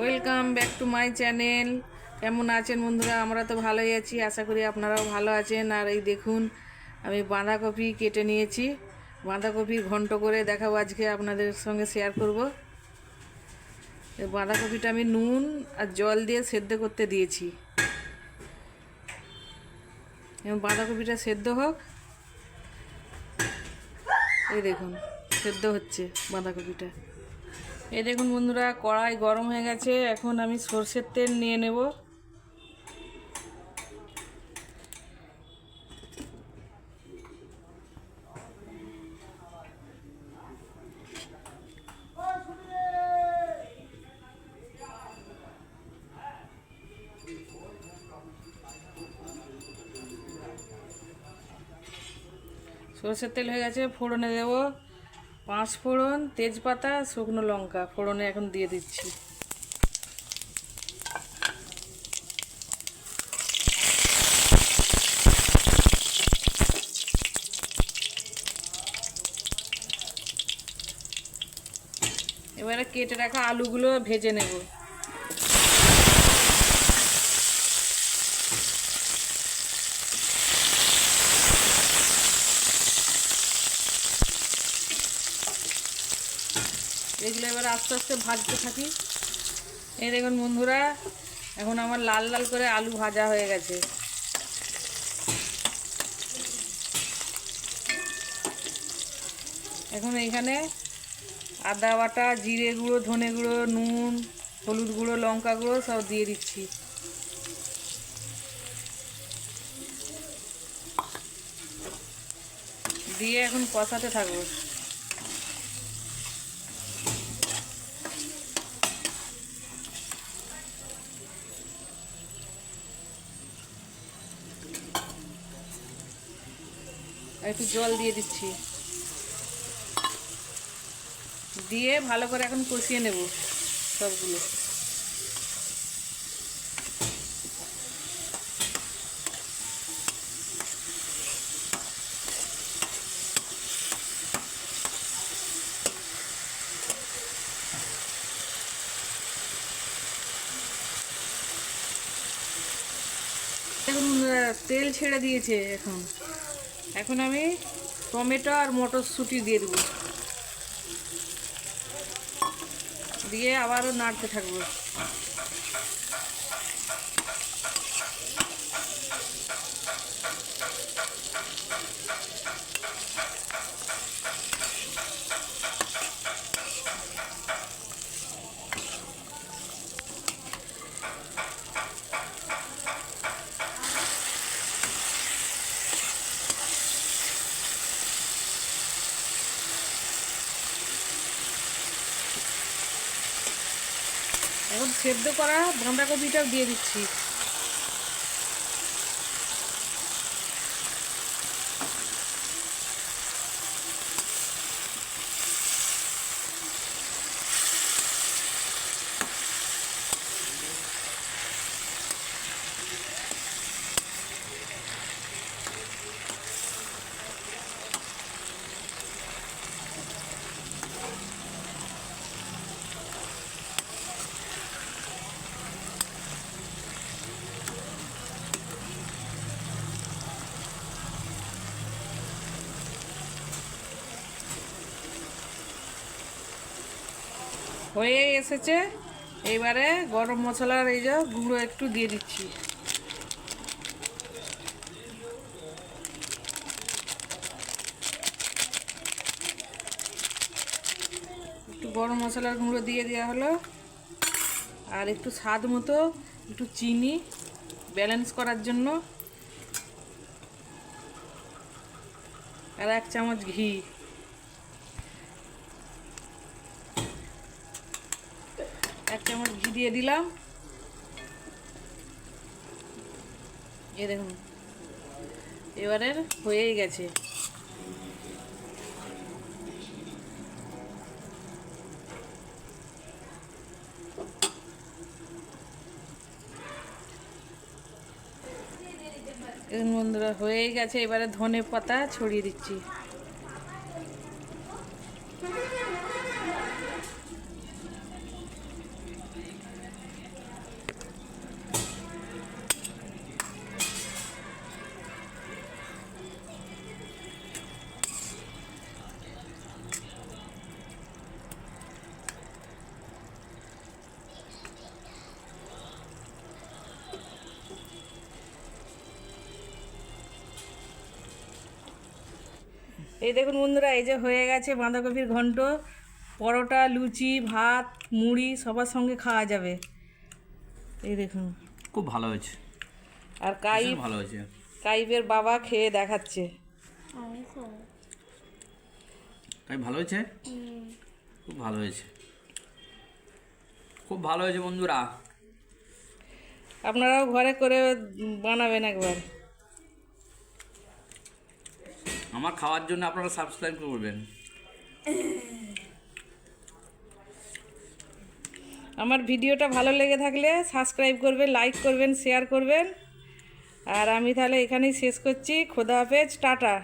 Welcome back to my channel কেমন আছেন বন্ধুরা? আমরা তো ভালোই আছি। আশা করি আপনারাও ভালো আছেন। আর এই দেখুন, আমি বাঁধাকপি কেটে নিয়েছি। বাঁধাকপি ঘন্ট করে দেখাবো আজকে আপনাদের সঙ্গে শেয়ার করব। বাঁধাকপিটা আমি নুন আর জল দিয়ে সেদ্ধ করতে দিয়েছি। বাঁধাকপিটা সেদ্ধ হোক। এই দেখুন, সেদ্ধ হচ্ছে বাঁধাকপিটা। এই দেখুন বন্ধুরা, কড়াই গরম হয়ে গেছে। এখন আমি সর্ষের তেল নিয়ে নেব। সর্ষের তেল হয়ে গেছে, ফোড়নে দেব। পাঁচ ফোড়ন, তেজপাতা, শুকনো লঙ্কা। ফোড়নে এখন দিয়ে দিচ্ছি। এবারে কেটে রাখা আলুগুলো ভেজে নেব। এগুলো এবার আস্তে আস্তে ভাজতে থাকি। এই দেখুন বন্ধুরা, এখন আমার লাল লাল করে আলু ভাজা হয়ে গেছে। এখন এইখানে আদা বাটা, জিরে গুঁড়ো, ধনে গুঁড়ো, নুন, হলুদ গুঁড়ো, লঙ্কা গুঁড়ো সব দিয়ে দিচ্ছি। দিয়ে এখন কষাতে থাকব। আর একটু জল দিয়ে দিচ্ছি। দিয়ে ভালো করে এখন কষিয়ে নেব সবগুলো। তেল ছেড়ে দিয়েছে এখন। এখন আমি টমেটো আর মটরশুঁটি দিয়ে দেবো। দিয়ে আবারও নাড়তে থাকব। সেদ্ধ করা বাঁধাকপিটাও দিয়ে দিচ্ছি। হয়ে এসেছে। এইবারে গরম মশলার এই যে গুঁড়ো একটু দিয়ে দিচ্ছি। একটু গরম মশলার গুঁড়ো দিয়ে দেওয়া হলো। আর একটু স্বাদ মতো একটু চিনি ব্যালেন্স করার জন্য। আর এক চামচ ঘি। এক চামচ ঘি দিয়ে দিলাম। এই দেখুন এবারের হয়েই গেছে। বন্ধুরা, হয়েই গেছে। এবারে ধনে পাতা ছড়িয়ে দিচ্ছি। এই দেখুন বন্ধুরা এই যে হয়ে গেছে বাঁধাকপির ঘন্ট। পরোটা লুচি ভাত মুড়ি সবার সঙ্গে খাওয়া যাবে। এই দেখুন। খুব ভালো হয়েছে। আর কাই ভালো হয়েছে। কাইবের বাবা খেয়ে দেখাচ্ছে। তাই ভালো হয়েছে? খুব ভালো হয়েছে। খুব ভালো হয়েছে বন্ধুরা। আপনারাও ঘরে করে বানাবেন একবার। আমার খাওয়ার জন্য আপনারা সাবস্ক্রাইব করবেন। আমার ভিডিওটা ভালো লেগে থাকলে সাবস্ক্রাইব করবেন লাইক করবেন শেয়ার করবেন। আর আমি তাহলে এখানেই শেষ করছি। খোদা হাফেজ, টাটা।